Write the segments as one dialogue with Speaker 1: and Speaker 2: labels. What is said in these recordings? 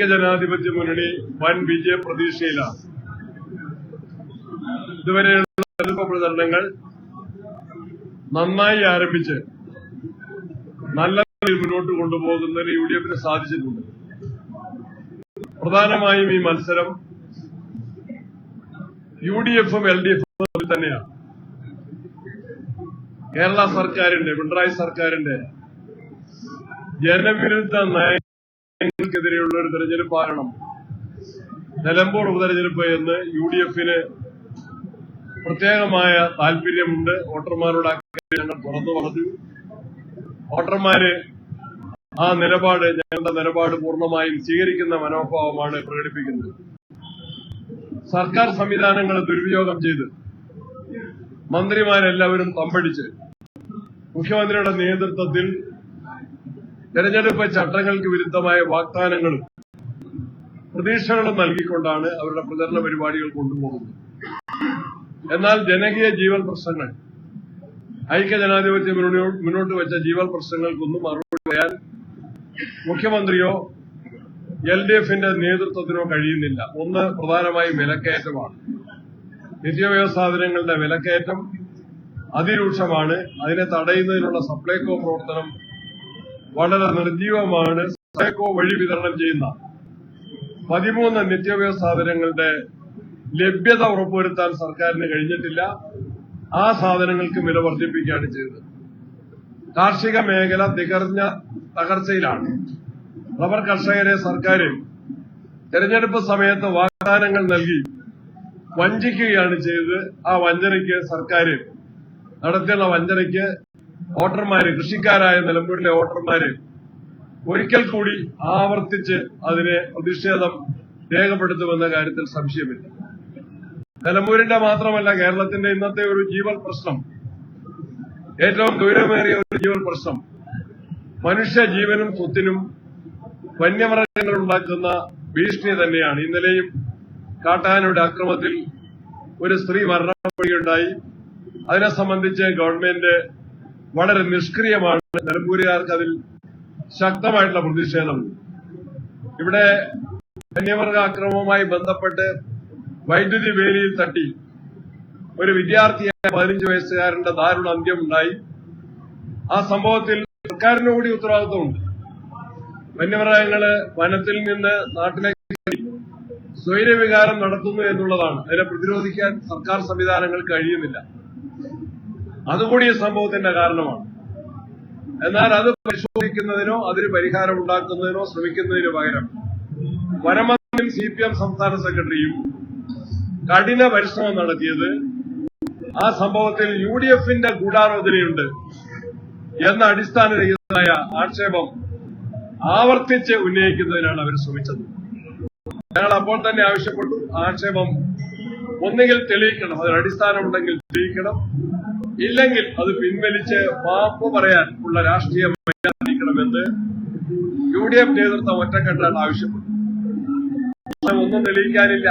Speaker 1: ഐക്യജനാധിപത്യ മുന്നണി വൻ വിജയ പ്രതീക്ഷയിലാണ്. ഇതുവരെയുള്ള തെരഞ്ഞെടുപ്പ് പ്രചരണങ്ങൾ നന്നായി ആരംഭിച്ച് നല്ല മുന്നോട്ട് കൊണ്ടുപോകുന്നതിന് യു ഡി എഫിന് സാധിച്ചിട്ടുണ്ട്. പ്രധാനമായും ഈ മത്സരം യു ഡി എഫും എൽ ഡി എഫും തമ്മിൽ തന്നെയാണ്. കേരള സർക്കാരിന്റെ പിണറായി സർക്കാരിന്റെ ജനവിരുദ്ധ നയങ്ങൾക്കെതിരെയുള്ള ഒരു തെരഞ്ഞെടുപ്പാകണം നിലമ്പൂർ ഉപതെരഞ്ഞെടുപ്പ് എന്ന് യു ഡി എഫിന് പ്രത്യേകമായ താല്പര്യമുണ്ട്. വോട്ടർമാരോട് ഞങ്ങൾ തുറന്നു പറഞ്ഞു. വോട്ടർമാര് ആ നിലപാട് ഞങ്ങളുടെ നിലപാട് പൂർണമായും സ്വീകരിക്കുന്ന മനോഭാവമാണ് പ്രകടിപ്പിക്കുന്നത്. സർക്കാർ സംവിധാനങ്ങൾ ദുരുപയോഗം ചെയ്ത് മന്ത്രിമാരെല്ലാവരും തമ്പടിച്ച് മുഖ്യമന്ത്രിയുടെ നേതൃത്വത്തിൽ തെരഞ്ഞെടുപ്പ് ചട്ടങ്ങൾക്ക് വിരുദ്ധമായ വാഗ്ദാനങ്ങളും പ്രതീക്ഷകളും നൽകിക്കൊണ്ടാണ് അവരുടെ പ്രചരണ പരിപാടികൾ കൊണ്ടുപോകുന്നത്. എന്നാൽ ജനകീയ ജീവൻ പ്രശ്നങ്ങൾ ഐക്യജനാധിപത്യം മുന്നോട്ട് വെച്ച ജീവൻ പ്രശ്നങ്ങൾക്കൊന്നും മറുപടി പറയാൻ മുഖ്യമന്ത്രിയോ എൽ ഡി എഫിന്റെ നേതൃത്വത്തിനോ കഴിയുന്നില്ല. ഒന്ന് പ്രധാനമായും വിലക്കയറ്റമാണ്. നിത്യോപയോഗ സാധനങ്ങളുടെ വിലക്കയറ്റം അതിരൂക്ഷമാണ്. അതിനെ തടയുന്നതിനുള്ള സപ്ലൈകോ പ്രവർത്തനം വളരെ നിർജീവമാണ് സൈക്കോ വഴി വിതരണം ചെയ്യുന്ന പതിമൂന്ന് നിത്യോപയോഗ സാധനങ്ങളുടെ ലഭ്യത ഉറപ്പുവരുത്താൻ സർക്കാരിന് കഴിഞ്ഞിട്ടില്ല. ആ സാധനങ്ങൾക്ക് വില വർദ്ധിപ്പിക്കുകയാണ് ചെയ്തത്. കാർഷിക മേഖല തികർഞ്ഞ തകർച്ചയിലാണ്. റബ്ബർ കർഷകരെ സർക്കാർ തെരഞ്ഞെടുപ്പ് സമയത്ത് വാഗ്ദാനങ്ങൾ നൽകി വഞ്ചിക്കുകയാണ് ചെയ്തത്. ആ വഞ്ചനയ്ക്ക് സർക്കാർ നടത്തിയുള്ള വഞ്ചനയ്ക്ക് വോട്ടർമാര് കൃഷിക്കാരായ നിലമ്പൂരിലെ വോട്ടർമാര് ഒരിക്കൽ കൂടി ആവർത്തിച്ച് അതിനെ പ്രതിഷേധം രേഖപ്പെടുത്തുമെന്ന കാര്യത്തിൽ സംശയമില്ല. നിലമ്പൂരിന്റെ മാത്രമല്ല കേരളത്തിന്റെ ഇന്നത്തെ ഒരു ജീവൽ പ്രശ്നം ഏറ്റവും ഗൗരവമേറിയ ഒരു ജീവൽ പ്രശ്നം മനുഷ്യ ജീവനും സ്വത്തിനും വന്യമൃഗങ്ങൾ ഉണ്ടാക്കുന്ന ഭീഷണി തന്നെയാണ്. ഇന്നലെയും കാട്ടാനയുടെ അക്രമത്തിൽ ഒരു സ്ത്രീ മരണപ്പെടുകയുണ്ടായി. അതിനെ സംബന്ധിച്ച് ഗവൺമെന്റ് വളരെ നിഷ്ക്രിയമാണ്. നിലമ്പൂരുകാർക്ക് അതിൽ ശക്തമായിട്ടുള്ള പ്രതിഷേധമുണ്ട്. ഇവിടെ വന്യമൃഗ അക്രമവുമായി ബന്ധപ്പെട്ട് വൈദ്യുതി വേലിയിൽ തട്ടി ഒരു വിദ്യാർത്ഥിയായ പതിനഞ്ച് വയസ്സുകാരന്റെ ദാരുണ അന്ത്യമുണ്ടായി. ആ സംഭവത്തിൽ സർക്കാരിന് കൂടി ഉത്തരവാദിത്വമുണ്ട്. വന്യമൃഗങ്ങൾ വനത്തിൽ നിന്ന് നാട്ടിലേക്ക് സ്വൈര്യവികാരം നടത്തുന്നു എന്നുള്ളതാണ്. അതിനെ പ്രതിരോധിക്കാൻ സർക്കാർ സംവിധാനങ്ങൾ കഴിയുന്നില്ല. അതുകൂടി സംഭവത്തിന്റെ കാരണമാണ്. എന്നാൽ അത് പരിശോധിക്കുന്നതിനോ അതിന് പരിഹാരം ഉണ്ടാക്കുന്നതിനോ ശ്രമിക്കുന്നതിന് പകരം വനമന്ത്രിയും സി പി എം സംസ്ഥാന സെക്രട്ടറിയും കഠിന പരിശ്രമം നടത്തിയത് ആ സംഭവത്തിൽ യു ഡി എഫിന്റെ ഗൂഢാലോചനയുണ്ട് എന്ന അടിസ്ഥാനരഹിതമായ ആക്ഷേപം ആവർത്തിച്ച് ഉന്നയിക്കുന്നതിനാണ് അവർ ശ്രമിച്ചത്. ഞങ്ങൾ അപ്പോൾ തന്നെ ആവശ്യപ്പെട്ടു ആക്ഷേപം ഒന്നുകിൽ തെളിയിക്കണം അതിന് അടിസ്ഥാനമുണ്ടെങ്കിൽ തെളിയിക്കണം ഇല്ലെങ്കിൽ അത് പിൻവലിച്ച് മാപ്പ് പറയാൻ ഉള്ള രാഷ്ട്രീയ മര്യാദിക്കണമെന്ന് യു ഡി എഫ് നേതൃത്വം ഒറ്റക്കെട്ടാണ് ആവശ്യപ്പെട്ടു. ഒന്നും തെളിയിക്കാനില്ല.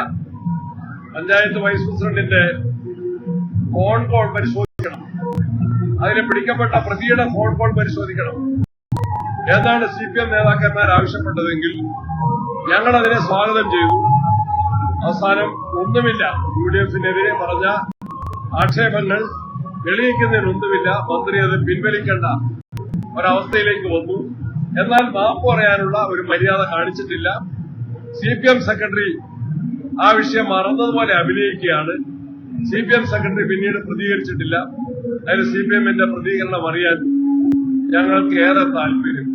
Speaker 1: പഞ്ചായത്ത് വൈസ് പ്രസിഡന്റിന്റെ ഫോൺ കോൾ പരിശോധിക്കണം. അതിന് പിടിക്കപ്പെട്ട പ്രതിയുടെ ഫോൺ കോൾ പരിശോധിക്കണം. ഏതാണ് സി പി എം നേതാക്കന്മാർ ആവശ്യപ്പെട്ടതെങ്കിൽ ഞങ്ങൾ അതിനെ സ്വാഗതം ചെയ്തു. അവസാനം ഒന്നുമില്ല. യു ഡി എഫിനെതിരെ പറഞ്ഞ ആക്ഷേപങ്ങൾ തെളിയിക്കുന്നതിനൊന്നുമില്ല. മന്ത്രി അത് പിൻവലിക്കേണ്ട. ഒരവസ്ഥയിലേക്ക് വന്നു. എന്നാൽ മാപ്പ് പറയാനുള്ള ഒരു മര്യാദ കാണിച്ചിട്ടില്ല. സി പി എം സെക്രട്ടറി ആ വിഷയം മറന്നതുപോലെ അഭിനയിക്കുകയാണ്. സി പി എം സെക്രട്ടറി പിന്നീട് പ്രതികരിച്ചിട്ടില്ല. അതിന് സി പി എമ്മിന്റെ പ്രതികരണം അറിയാൻ ഞങ്ങൾക്ക് ഏറെ താല്പര്യം.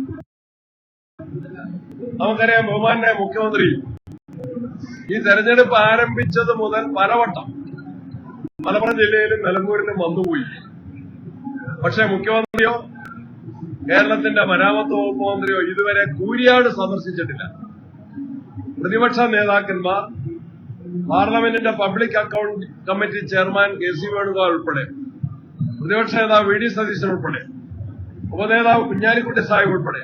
Speaker 1: നമുക്കറിയാം ബഹുമാന്റെ മുഖ്യമന്ത്രി ഈ തെരഞ്ഞെടുപ്പ് ആരംഭിച്ചത് മുതൽ പലവട്ടം മലപ്പുറം ജില്ലയിലും നിലമ്പൂരിലും വന്നുപോയി പക്ഷെ മുഖ്യമന്ത്രിയോ കേരളത്തിന്റെ മരാമത്ത് വകുപ്പ് മന്ത്രിയോ ഇതുവരെ കൂരിയാട് സന്ദർശിച്ചിട്ടില്ല. പ്രതിപക്ഷ നേതാക്കന്മാർ പാർലമെന്റിന്റെ public account committee chairman K C Venugopal ഉൾപ്പെടെ പ്രതിപക്ഷ നേതാവ് വി ഡി സതീശൻ ഉൾപ്പെടെ ഉപനേതാവ് കുഞ്ഞാലിക്കുട്ടി സാഹിബ് ഉൾപ്പെടെ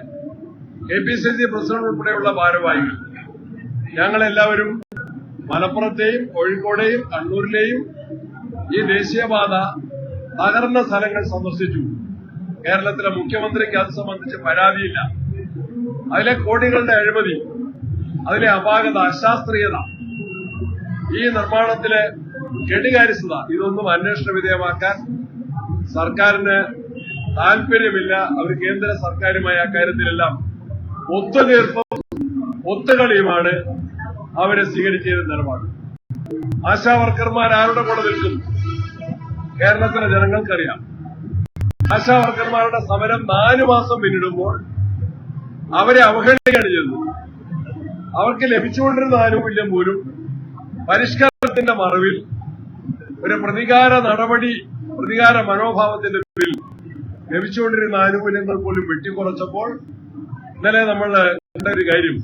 Speaker 1: K P C C president ഉൾപ്പെടെയുള്ള ഭാരവാഹികൾ. ഞങ്ങളെല്ലാവരും മലപ്പുറത്തെയും കോഴിക്കോടെയും കണ്ണൂരിലെയും ഈ ദേശീയപാത തകർന്ന സ്ഥലങ്ങൾ സന്ദർശിച്ചു. കേരളത്തിലെ മുഖ്യമന്ത്രിക്ക് അത് സംബന്ധിച്ച് പരാതിയില്ല. അതിലെ കോടികളുടെ അഴിമതി അതിലെ അപാകത അശാസ്ത്രീയത ഈ നിർമ്മാണത്തിലെ കെടുകാര്യസ്ഥത ഇതൊന്നും അന്വേഷണ വിധേയമാക്കാൻ സർക്കാരിന് താല്പര്യമില്ല. അവർ കേന്ദ്ര സർക്കാരുമായി അക്കാര്യത്തിലെല്ലാം ഒത്തുതീർപ്പും ഒത്തുകളിയുമാണ് അവരെ സ്വീകരിച്ചതിന് നിലപാട്. ആശാ വർക്കർമാർ ആരുടെ കൂടെ നിൽക്കും കേരളത്തിലെ ജനങ്ങൾക്കറിയാം. ആശാ വർക്കർമാരുടെ സമരം നാലു മാസം പിന്നിടുമ്പോൾ അവരെ അവഹേളിക്കുകയാണ് ചെയ്തത് അവർക്ക് ലഭിച്ചുകൊണ്ടിരുന്ന ആനുകൂല്യം പോലും പരിഷ്കരണത്തിന്റെ മറവിൽ ഒരു പ്രതികാര നടപടി പ്രതികാര മനോഭാവത്തിന്റെ പേരിൽ ലഭിച്ചുകൊണ്ടിരുന്ന ആനുകൂല്യങ്ങൾ പോലും വെട്ടിക്കുറച്ചപ്പോൾ ഇന്നലെ നമ്മൾ കണ്ട ഒരു കാര്യം.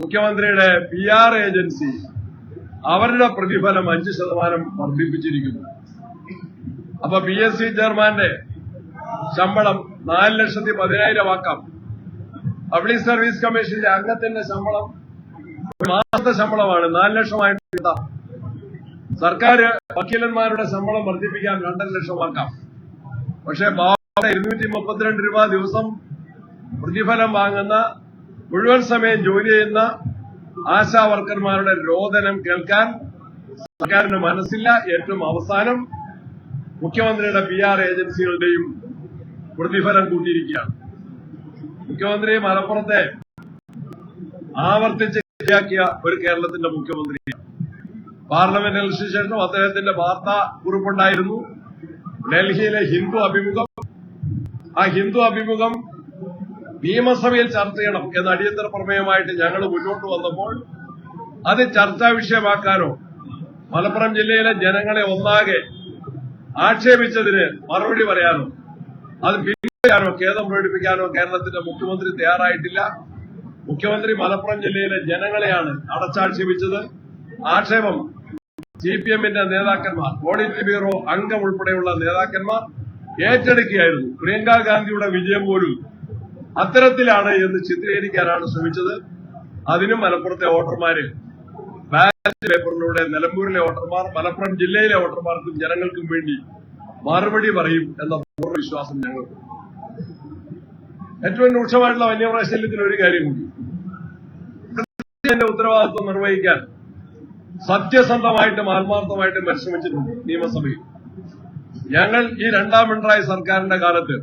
Speaker 1: മുഖ്യമന്ത്രിയുടെ പി ഏജൻസി അവരുടെ പ്രതിഫലം അഞ്ച് ശതമാനം വർദ്ധിപ്പിച്ചിരിക്കുന്നു. അപ്പൊ പി എസ് സി ചെയർമാന്റെ ശമ്പളം നാല് ലക്ഷത്തി പതിനായിരം ആക്കാം. പബ്ലിക് സർവീസ് കമ്മീഷന്റെ അംഗത്തിന്റെ ശമ്പളം മാസത്തെ ശമ്പളമാണ്. നാല് ലക്ഷമായിട്ട് സർക്കാർ വക്കീലന്മാരുടെ ശമ്പളം വർദ്ധിപ്പിക്കാൻ രണ്ടര ലക്ഷമാക്കാം പക്ഷെ ഇരുന്നൂറ്റി മുപ്പത്തിരണ്ട് രൂപ ദിവസം പ്രതിഫലം വാങ്ങുന്ന മുഴുവൻ സമയം ജോലി ചെയ്യുന്ന ആശാ വർക്കർമാരുടെ രോദനം കേൾക്കാൻ സർക്കാരിന് മനസ്സില്ല. ഏറ്റവും അവസാനം മുഖ്യമന്ത്രിയുടെ പി ആർ ഏജൻസികളുടെയും പ്രതിഫലം കൂട്ടിയിരിക്കുകയാണ്. മുഖ്യമന്ത്രി മലപ്പുറത്തെ ആവർത്തിച്ച് ശരിയാക്കിയ ഒരു കേരളത്തിന്റെ മുഖ്യമന്ത്രിയാണ് പാർലമെന്റ് ഇലക്ഷന് ശേഷം അദ്ദേഹത്തിന്റെ വാർത്താ കുറിപ്പുണ്ടായിരുന്നു. ഡൽഹിയിലെ ഹിന്ദു അഭിമുഖം. ആ ഹിന്ദു അഭിമുഖം നിയമസഭയിൽ ചർച്ച ചെയ്യണം എന്ന അടിയന്തര പ്രമേയമായിട്ട് ഞങ്ങൾ മുന്നോട്ട് വന്നപ്പോൾ അത് ചർച്ചാ വിഷയമാക്കാനോ മലപ്പുറം ജില്ലയിലെ ജനങ്ങളെ ഒന്നാകെ ആക്ഷേപിച്ചതിന് മറുപടി പറയാനോ? അത് പിൻവലിക്കാനോ ഖേദം പ്രകടിപ്പിക്കാനോ കേരളത്തിന്റെ മുഖ്യമന്ത്രി തയ്യാറായിട്ടില്ല. മുഖ്യമന്ത്രി മലപ്പുറം ജില്ലയിലെ ജനങ്ങളെയാണ് അടച്ചാക്ഷേപിച്ചത്. ആക്ഷേപം സി പി എമ്മിന്റെ നേതാക്കന്മാർ ഓഡിറ്റ് ബ്യൂറോ അംഗം ഉൾപ്പെടെയുള്ള നേതാക്കന്മാർ ഏറ്റെടുക്കുകയായിരുന്നു. പ്രിയങ്കാ ഗാന്ധിയുടെ വിജയം പോലും അത്തരത്തിലാണ് എന്ന് ചിത്രീകരിക്കാനാണ് ശ്രമിച്ചത്. അതിനും മലപ്പുറത്തെ വോട്ടർമാര് പേപ്പറിലൂടെ നിലമ്പൂരിലെ വോട്ടർമാർ മലപ്പുറം ജില്ലയിലെ വോട്ടർമാർക്കും ജനങ്ങൾക്കും വേണ്ടി മറുപടി പറയും എന്ന പൂർണ വിശ്വാസം ഞങ്ങൾക്ക്. ഏറ്റവും രൂക്ഷമായിട്ടുള്ള വന്യമൃഗശല്യത്തിന് ഒരു കാര്യം കൂടി ഉത്തരവാദിത്വം നിർവഹിക്കാൻ സത്യസന്ധമായിട്ടും ആത്മാർത്ഥമായിട്ടും പരിശ്രമിച്ചിട്ടുണ്ട് നിയമസഭയിൽ. ഞങ്ങൾ ഈ രണ്ടാം പിണറായി സർക്കാരിന്റെ കാലത്ത്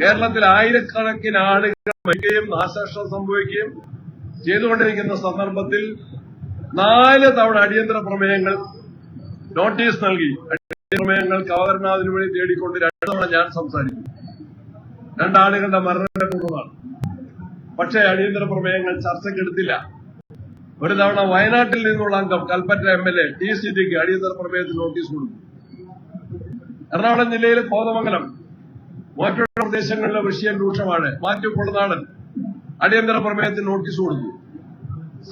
Speaker 1: കേരളത്തിൽ ആയിരക്കണക്കിന് ആളുകൾ മരിക്കുകയും നാശനഷ്ടം സംഭവിക്കുകയും ചെയ്തുകൊണ്ടിരിക്കുന്ന സന്ദർഭത്തിൽ നാല് തവണ അടിയന്തര പ്രമേയങ്ങൾ നോട്ടീസ് നൽകി. അടിയന്തര പ്രമേയങ്ങൾ അവതരണാതിനു വേണ്ടി തേടിക്കൊണ്ട് രണ്ടു തവണ ഞാൻ സംസാരിക്കും. രണ്ടാളുകളുടെ മരണപ്പെടുന്നതാണ് പക്ഷേ അടിയന്തര പ്രമേയങ്ങൾ ചർച്ചയ്ക്കെടുത്തില്ല ഒരു തവണ വയനാട്ടിൽ നിന്നുള്ള അംഗം Kalpetta M L A T സിറ്റിക്ക് അടിയന്തര പ്രമേയത്തിന് നോട്ടീസ് കൊടുത്തു. എറണാകുളം ജില്ലയിലെ കോതമംഗലം മറ്റുള്ള പ്രദേശങ്ങളിലെ വിഷയം രൂക്ഷമാണ്. മാത്യു അടിയന്തര പ്രമേയത്തിന് നോട്ടീസ് കൊടുത്തു.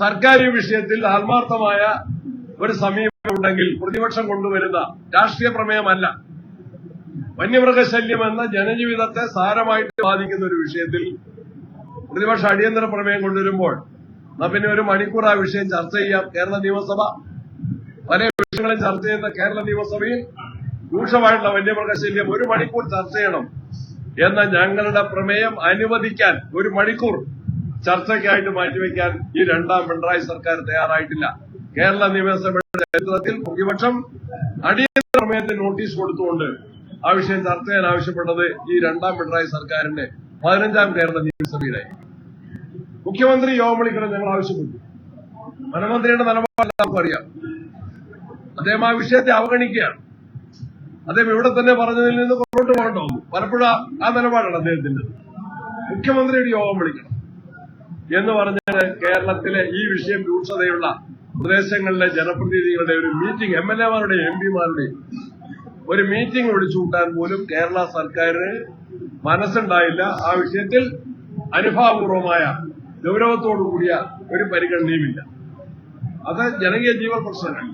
Speaker 1: സർക്കാർ വിഷയത്തിൽ ആത്മാർത്ഥമായ ഒരു സമീപനം ഉണ്ടെങ്കിൽ പ്രതിപക്ഷം കൊണ്ടുവരുന്ന രാഷ്ട്രീയ പ്രമേയമല്ല. വന്യമൃഗശല്യം എന്ന ജനജീവിതത്തെ സാരമായിട്ട് ബാധിക്കുന്ന ഒരു വിഷയത്തിൽ പ്രതിപക്ഷ അടിയന്തര പ്രമേയം കൊണ്ടുവരുമ്പോൾ നമ്മിനെ ഒരു മണിക്കൂർ ആ വിഷയം ചർച്ച ചെയ്യാം. കേരള നിയമസഭ. പല വിഷയങ്ങളും ചർച്ച ചെയ്യുന്ന കേരള നിയമസഭയിൽ രൂക്ഷമായിട്ടുള്ള വന്യമൃഗശല്യം ഒരു മണിക്കൂർ ചർച്ച ചെയ്യണം എന്ന ഞങ്ങളുടെ പ്രമേയം അനുവദിക്കാൻ ഒരു മണിക്കൂർ ചർച്ചയ്ക്കായിട്ട് മാറ്റിവെക്കാൻ ഈ രണ്ടാം പിണറായി സർക്കാർ തയ്യാറായിട്ടില്ല. കേരള നിയമസഭയുടെ ചരിത്രത്തിൽ പ്രതിപക്ഷം അടിയന്തര പ്രമേയത്തിന് നോട്ടീസ് കൊടുത്തുകൊണ്ട് ആ വിഷയം ചർച്ച ചെയ്യാൻ ആവശ്യപ്പെട്ടത് ഈ രണ്ടാം പിണറായി സർക്കാരിന്റെ പതിനഞ്ചാം കേരള നിയമസഭയിലായി മുഖ്യമന്ത്രി യോഗം വിളിക്കണം ഞങ്ങൾ ആവശ്യപ്പെട്ടു. വനമന്ത്രിയുടെ നിലപാട് അറിയാം. അദ്ദേഹം ആ വിഷയത്തെ അവഗണിക്കുകയാണ്. അദ്ദേഹം ഇവിടെ തന്നെ പറഞ്ഞതിൽ നിന്ന് പുറത്തോട്ട് പോകണ്ടോ? പലപ്പോഴും ആ നിലപാടാണ് അദ്ദേഹത്തിന്റെ മുഖ്യമന്ത്രിയുടെ യോഗം വിളിക്കണം. എന്ന് പറഞ്ഞാൽ കേരളത്തിലെ ഈ വിഷയം രൂക്ഷതയുള്ള പ്രദേശങ്ങളിലെ ജനപ്രതിനിധികളുടെ ഒരു മീറ്റിംഗ് എം എൽ എമാരുടെയും എം പിമാരുടെയും ഒരു മീറ്റിംഗ് വിളിച്ചു കൂട്ടാൻ പോലും കേരള സർക്കാരിന് മനസ്സുണ്ടായില്ല. ആ വിഷയത്തിൽ അനുഭാവപൂർവമായ ഗൗരവത്തോടു കൂടിയ ഒരു പരിഗണനയുമില്ല. അത് ജനകീയ ജീവൻ പ്രശ്നമാണ്.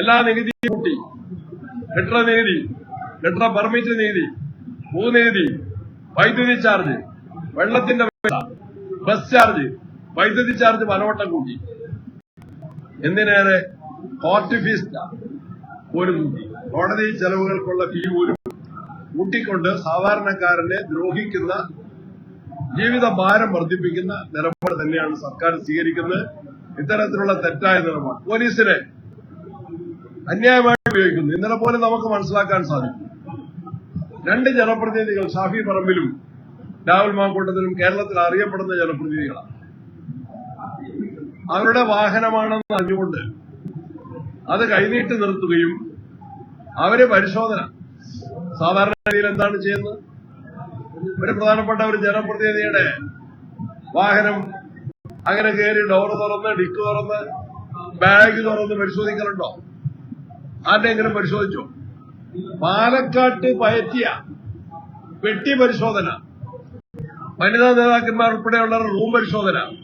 Speaker 1: എല്ലാ നികുതിയും കൂട്ടി കെട്ടിട നികുതി കെട്ടിട പെർമിറ്റ് നികുതി ഭൂനികുതി വൈദ്യുതി ചാർജ് വെള്ളത്തിന്റെ ബസ് ചാർജ് വൈദ്യുതി ചാർജ് പലവട്ടം കൂട്ടി എന്തിനേറെ കോർട്ട് ഫീസ് പോലും കൂട്ടി കോടതി ചെലവുകൾക്കുള്ള ഫീ പോലും കൂട്ടിക്കൊണ്ട് സാധാരണക്കാരനെ ദ്രോഹിക്കുന്ന ജീവിത ഭാരം വർദ്ധിപ്പിക്കുന്ന നിലപാട് തന്നെയാണ് സർക്കാർ സ്വീകരിക്കുന്നത്. ഇത്തരത്തിലുള്ള തെറ്റായ നിലപാട്. പോലീസിനെ അന്യായമായി ഉപയോഗിക്കുന്നു. ഇന്നലെ പോലെ നമുക്ക് മനസ്സിലാക്കാൻ സാധിക്കും. രണ്ട് ജനപ്രതിനിധികൾ ഷാഫി പറമ്പിലും രാഹുൽ മാക്കൂട്ടത്തിലും കേരളത്തിൽ അറിയപ്പെടുന്ന ജനപ്രതിനിധികളാണ് അവരുടെ വാഹനമാണെന്ന് അറിഞ്ഞുകൊണ്ട് അത് കൈനീട്ടി നിർത്തുകയും അവരെ പരിശോധന സാധാരണ രീതിയിൽ എന്താണ് ചെയ്യുന്നത്? ഒരു പ്രധാനപ്പെട്ട ഒരു ജനപ്രതിനിധിയുടെ വാഹനം അങ്ങനെ കയറി ഡോർ തുറന്ന് ഡിക്ക് തുറന്ന് ബാഗ് തുറന്ന് പരിശോധിക്കലുണ്ടോ? ആരുടെയെങ്കിലും പരിശോധിച്ചോ? പാലക്കാട്ട് പയറ്റിയ പെട്ടി പരിശോധന വനിതാ നേതാക്കന്മാർ ഉൾപ്പെടെയുള്ള റൂം പരിശോധന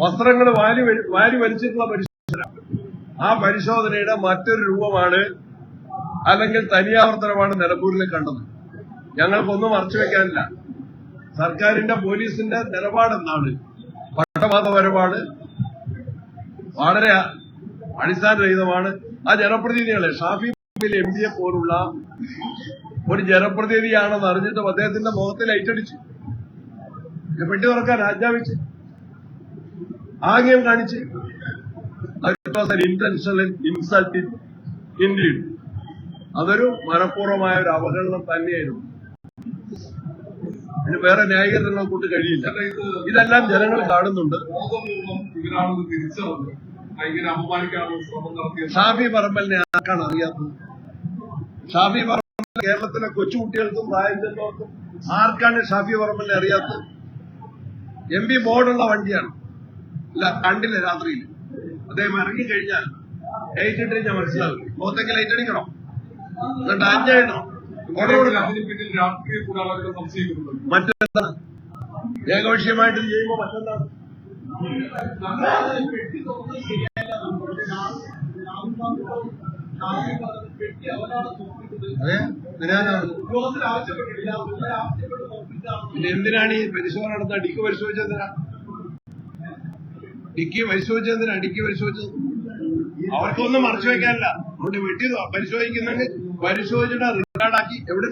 Speaker 1: വസ്ത്രങ്ങൾ വാരി വരി- വലിച്ചിട്ടുള്ള പരിശോധന. ആ പരിശോധനയുടെ മറ്റൊരു രൂപമാണ് അല്ലെങ്കിൽ തനിയാവർത്തനമാണ് നിലമ്പൂരിൽ കണ്ടത്. ഞങ്ങൾക്കൊന്നും മറച്ചുവെക്കാനില്ല സർക്കാരിന്റെ പോലീസിന്റെ നിലപാടെന്താണ്? പക്ഷപാതപരമാണ് വളരെ അടിസ്ഥാനരഹിതമാണ്. ആ ജനപ്രതിനിധികളെ ഷാഫി എം പിയെ പോലുള്ള ഒരു ജനപ്രതിനിധിയാണെന്ന് അറിഞ്ഞിട്ടും അദ്ദേഹത്തിന്റെ മുഖത്തിൽ ലൈറ്റടിച്ചു. പെട്ടി തുറക്കാൻ ആജ്ഞാപിച്ച് ആംഗ്യം കാണിച്ച്. ഇന്റൻഷണൽ ഇൻസൾട്ട് അതൊരു മനഃപൂർവമായ ഒരു അവഹേളനം തന്നെയായിരുന്നു. അതിന് വേറെ ന്യായീകരണങ്ങൾ കൊണ്ട് കഴിയില്ല. ഇതെല്ലാം ജനങ്ങൾ കാണുന്നുണ്ട്. ഷാഫി പറമ്പലിനെ ആർക്കാണ് അറിയാത്തത്? ഷാഫി പറമ്പൽ കേരളത്തിലെ കൊച്ചുകുട്ടികൾക്കും പ്രായം ചെന്നവർക്കും ആർക്കാണ് ഷാഫി പറമ്പലിനെ അറിയാത്തത്? എം പി ബോർഡുള്ള വണ്ടിയാണ്. ഇല്ല കണ്ടില്ല രാത്രിയിൽ അദ്ദേഹം ഇറങ്ങിക്കഴിഞ്ഞാൽ ലൈറ്റ് ഇട്ട് ഞാൻ മനസ്സിലാവും മുഖത്തേക്ക് ലൈറ്റ് അടിക്കണം? എന്നിട്ട് അഞ്ചെണ്ണോ മറ്റെന്താ ഏകപക്ഷീയമായിട്ട് ചെയ്യുമ്പോ മറ്റെന്താണ് അതെ പിന്നെ എന്തിനാണ് ഈ പരിശോധന നടത്തുക? ഡിക്കി പരിശോധിച്ചെന്തിനാ ഡിക്കി പരിശോധിച്ചെന്തിനാ ഡിക്കി പരിശോധിച്ചത് അവർക്കൊന്നും മറച്ചു വെക്കാനില്ല. അവിടെ വെട്ടി പരിശോധിക്കുന്നെങ്കിൽ പരിശോധിച്ചിട്ട് റിക്കാർഡാക്കി എവിടെ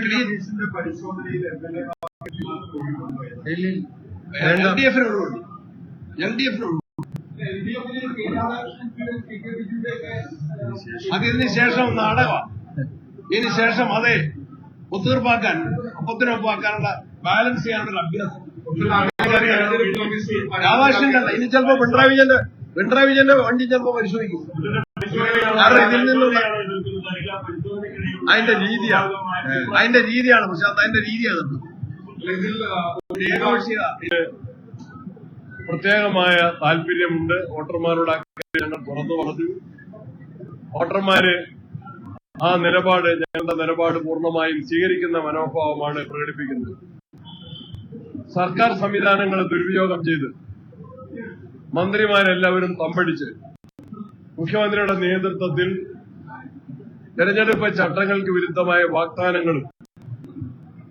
Speaker 1: ക്ലീൻ എൽ ഡി എഫിനുള്ളൂ എൽ ഡി എഫിനുള്ളൂ അതിന് ശേഷം നാടകമാണ് ഇതിന് ശേഷം അതെ. ഒത്തീർപ്പാക്കാൻ ഒപ്പത്തിനൊപ്പാക്കാനുള്ള ബാലൻസ് ചെയ്യാനുള്ള അഭ്യാസം. രാധാകൃഷ്ണനല്ല ഇനി ചിലപ്പോ പിണറായി വിജയന്റെ പിണറായി വിജയന്റെ വണ്ടി ചിലപ്പോ പരിശോധിക്കും. കാരണം ഇതിൽ നിന്നുള്ള അതിന്റെ രീതിയാണ് അതിന്റെ രീതിയാണ് പക്ഷെ അത് അതിന്റെ രീതിയാണ് പ്രത്യേകമായ താല്പര്യമുണ്ട്. വോട്ടർമാരോട് തുറന്നു പറഞ്ഞു. വോട്ടർമാര് ആ നിലപാട് ഞങ്ങളുടെ നിലപാട് പൂർണമായും സ്വീകരിക്കുന്ന മനോഭാവമാണ് പ്രകടിപ്പിക്കുന്നത്. സർക്കാർ സംവിധാനങ്ങൾ ദുരുപയോഗം ചെയ്ത് മന്ത്രിമാരെല്ലാവരും തമ്പടിച്ച് മുഖ്യമന്ത്രിയുടെ നേതൃത്വത്തിൽ തെരഞ്ഞെടുപ്പ് ചട്ടങ്ങൾക്ക് വിരുദ്ധമായ വാഗ്ദാനങ്ങളും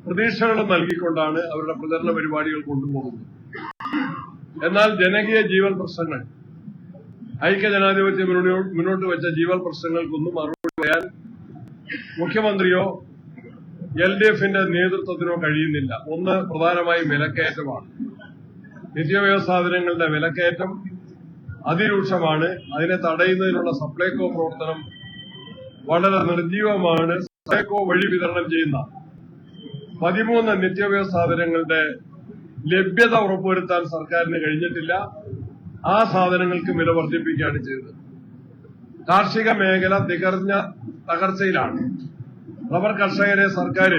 Speaker 1: പ്രതീക്ഷകളും നൽകിക്കൊണ്ടാണ് അവരുടെ പ്രചരണ പരിപാടികൾ കൊണ്ടുപോകുന്നത്. എന്നാൽ ജനകീയ ജീവൻ പ്രശ്നങ്ങൾ ഐക്യജനാധിപത്യ മുന്നോട്ട് വെച്ച ജീവൻ പ്രശ്നങ്ങൾക്കൊന്നും മറുപടി പറയാൻ മുഖ്യമന്ത്രിയോ എൽ ഡി എഫിന്റെ നേതൃത്വത്തിനോ കഴിയുന്നില്ല. ഒന്ന് പ്രധാനമായും വിലക്കയറ്റമാണ്. നിത്യോപയോഗ സാധനങ്ങളുടെ വിലക്കയറ്റം അതിരൂക്ഷമാണ്. അതിനെ തടയുന്നതിനുള്ള സപ്ലൈകോ പ്രവർത്തനം വളരെ നിർജീവമാണ് സപ്ലൈകോ വഴി വിതരണം ചെയ്യുന്ന പതിമൂന്ന് നിത്യോപയോഗ സാധനങ്ങളുടെ ലഭ്യത ഉറപ്പുവരുത്താൻ സർക്കാരിന് കഴിഞ്ഞിട്ടില്ല. ആ സാധനങ്ങൾക്ക് വില വർദ്ധിപ്പിക്കുകയാണ് ചെയ്തത്. കാർഷിക മേഖല തികർഞ്ഞ തകർച്ചയിലാണ്. റബ്ബർ കർഷകരെ സർക്കാർ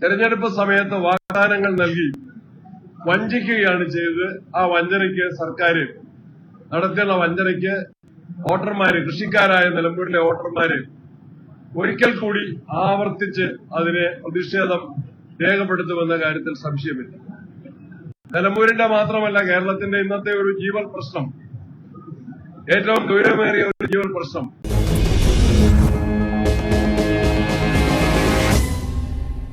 Speaker 1: തെരഞ്ഞെടുപ്പ് സമയത്ത് വാഗ്ദാനങ്ങൾ നൽകി വഞ്ചിക്കുകയാണ് ചെയ്തത്. ആ വഞ്ചനയ്ക്ക് സർക്കാർ നടത്തിയുള്ള വഞ്ചനയ്ക്ക് വോട്ടർമാര് കൃഷിക്കാരായ നിലമ്പൂരിലെ വോട്ടർമാര് ഒരിക്കൽ കൂടി ആവർത്തിച്ച് അതിനെ പ്രതിഷേധം രേഖപ്പെടുത്തുമെന്ന കാര്യത്തിൽ സംശയമില്ല. നിലമ്പൂരിന്റെ മാത്രമല്ല കേരളത്തിന്റെ ഇന്നത്തെ ഒരു ജീവൻ പ്രശ്നം. ഏറ്റവും ഗൗരവമേറിയ ഒരു ജീവൽ പ്രശ്നം